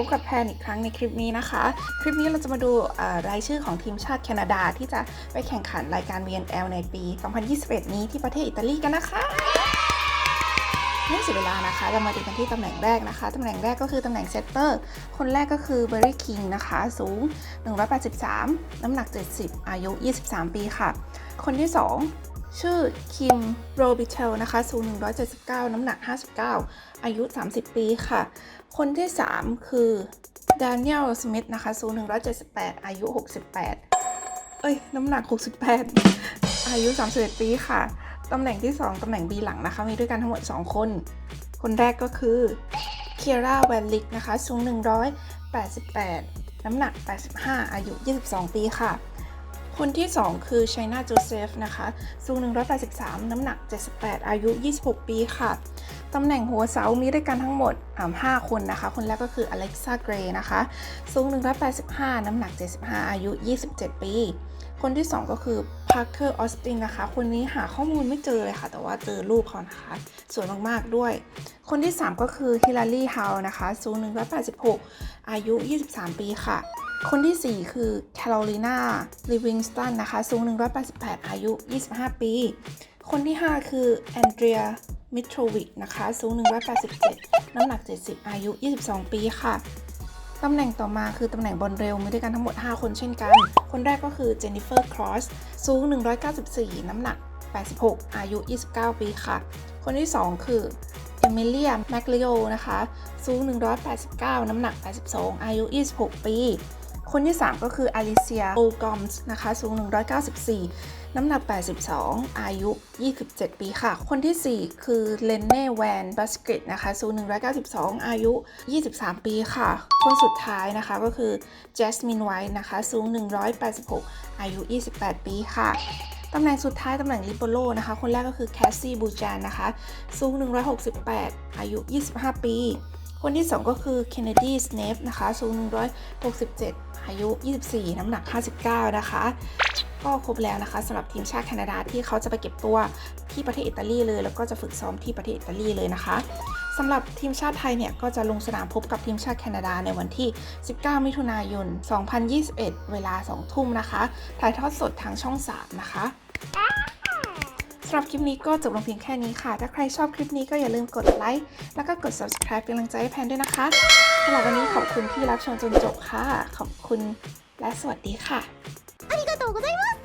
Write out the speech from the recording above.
พบกับแพนอีกครั้งในคลิปนี้นะคะ คลิปนี้เราจะมาดูรายชื่อของทีมชาติแคนาดาที่จะไปแข่งขันรายการ VNL ในปี 2021 นี้ที่ประเทศอิตาลีกันนะคะไม่เสียเวลานะคะ เรามาดูกันที่ตำแหน่งแรกนะคะ ตำแหน่งแรกก็คือตำแหน่งเซตเตอร์ คนแรกก็คือเบอร์รี่คิงนะคะ สูง 183 น้ำหนัก 70 อายุ 23 ปีค่ะ คนที่ 2 ชื่อคิมโรบิเทลนะคะสูง 179 น้ำหนัก 59 อายุ 30 ปีค่ะ คนที่ 3 คือด a น i e l สมิธนะคะสูง 178 อายุ 68 เอ้ย น้ำหนัก 68 อายุ 31 ปีค่ะ ตำแหน่งที่ 2 ตำแหน่ง B หลังนะคะ มีด้วยกันทั้งหมด 2 คน คนแรกก็คือเคียร่าแวนลิกนะคะ สูง 188 น้ำหนัก 85 อายุ 22 ปีค่ะ คนที่ 2 คือชัยนาโจเซฟนะคะ สูง 183 น้ำหนัก 78 อายุ 26 ปีค่ะ ตำแหน่งหัวเสา มีด้วยกันทั้งหมดอ่า5คนนะคะ คนแรกก็คืออเล็กซ่าเกรนะคะ สูง 185 น้ำหนัก 75 อายุ 27 ปี คนที่ 2 ก็คือพาร์เ e อร์ออสตินนะคะ คนนี้หาข้อมูลไม่เจอเลยค่ะ แต่ว่าเจอรูปเขานะคะ สวยมากๆด้วย คนที่ 3 ก็คือฮิลลารีฮาวนะคะ สูง 186 อายุ 23 ปีค่ะ คนที่ 4 คือแคโรลีนาลิวิงสตันนะคะ สูง 188 อายุ 25 ปี คนที่ 5 คือแอนเดรียมิทรวิกนะคะ สูง 187 น้ำหนัก 70 อายุ 22 ปีค่ะ ตำแหน่งต่อมาคือตำแหน่งบอลเร็ว มีด้วยกันทั้งหมด 5 คนเช่นกัน คนแรกก็คือเจนนิเฟอร์ครอส สูง 194 น้ำหนัก 86 อายุ 29 ปีค่ะ คนที่ 2 คือเอมิเลียแมคลิโอนะคะ สูง 189 น้ำหนัก 82 อายุ 26 ปี คนที่ 3 ก็คืออลิเซียโอกอมส์นะคะ สูง 194 น้ำหนัก 82 อายุ 27 ปีค่ะ คนทีสี่4 คือเลนเน่แวนบัสเกตนะคะ สูง 192 อายุ 23 ปีค่ะ คนสุดท้ายนะคะก็คือเจสมินไวท์นะคะ สูง 186 อายุ 28 ปีค่ะตำแหน่งสุดท้ายตำแหน่งลิโบโลนะคะ คนแรกก็คือแคสซี่บูจานนะคะ สูง 168 อายุ 25 ปี คนที่ 2 ก็คือเคนเนดีสเนฟนะคะสูง 167 อายุ 24 น้ำหนัก 59 นะคะ ก็ครบแล้วนะคะสำหรับทีมชาติแคนาดาที่เขาจะไปเก็บตัวที่ประเทศอิตาลีเลย แล้วก็จะฝึกซ้อมที่ประเทศอิตาลีเลยนะคะสำหรับทีมชาติไทยเนี่ยก็จะลงสนามพบกับทีมชาติแคนาดาในวันที่ 19 มิถุนายน 2021 เวลา 2 ทุ่มนะคะ ถ่ายทอดสดทางช่อง 3 นะคะำหรับคลิปนี้ก็จบลงเพียงแค่นี้ค่ะ ถ้าใครชอบคลิปนี้ก็อย่าลืมกดไลค์แล้วก็กด subscribe เป็นกำลังใจให้แพนด้วยนะคะสำหรับวันนี้ขอบคุณที่รับชมจนจบค่ะ ขอบคุณและสวัสดีค่ะ ありがとうございます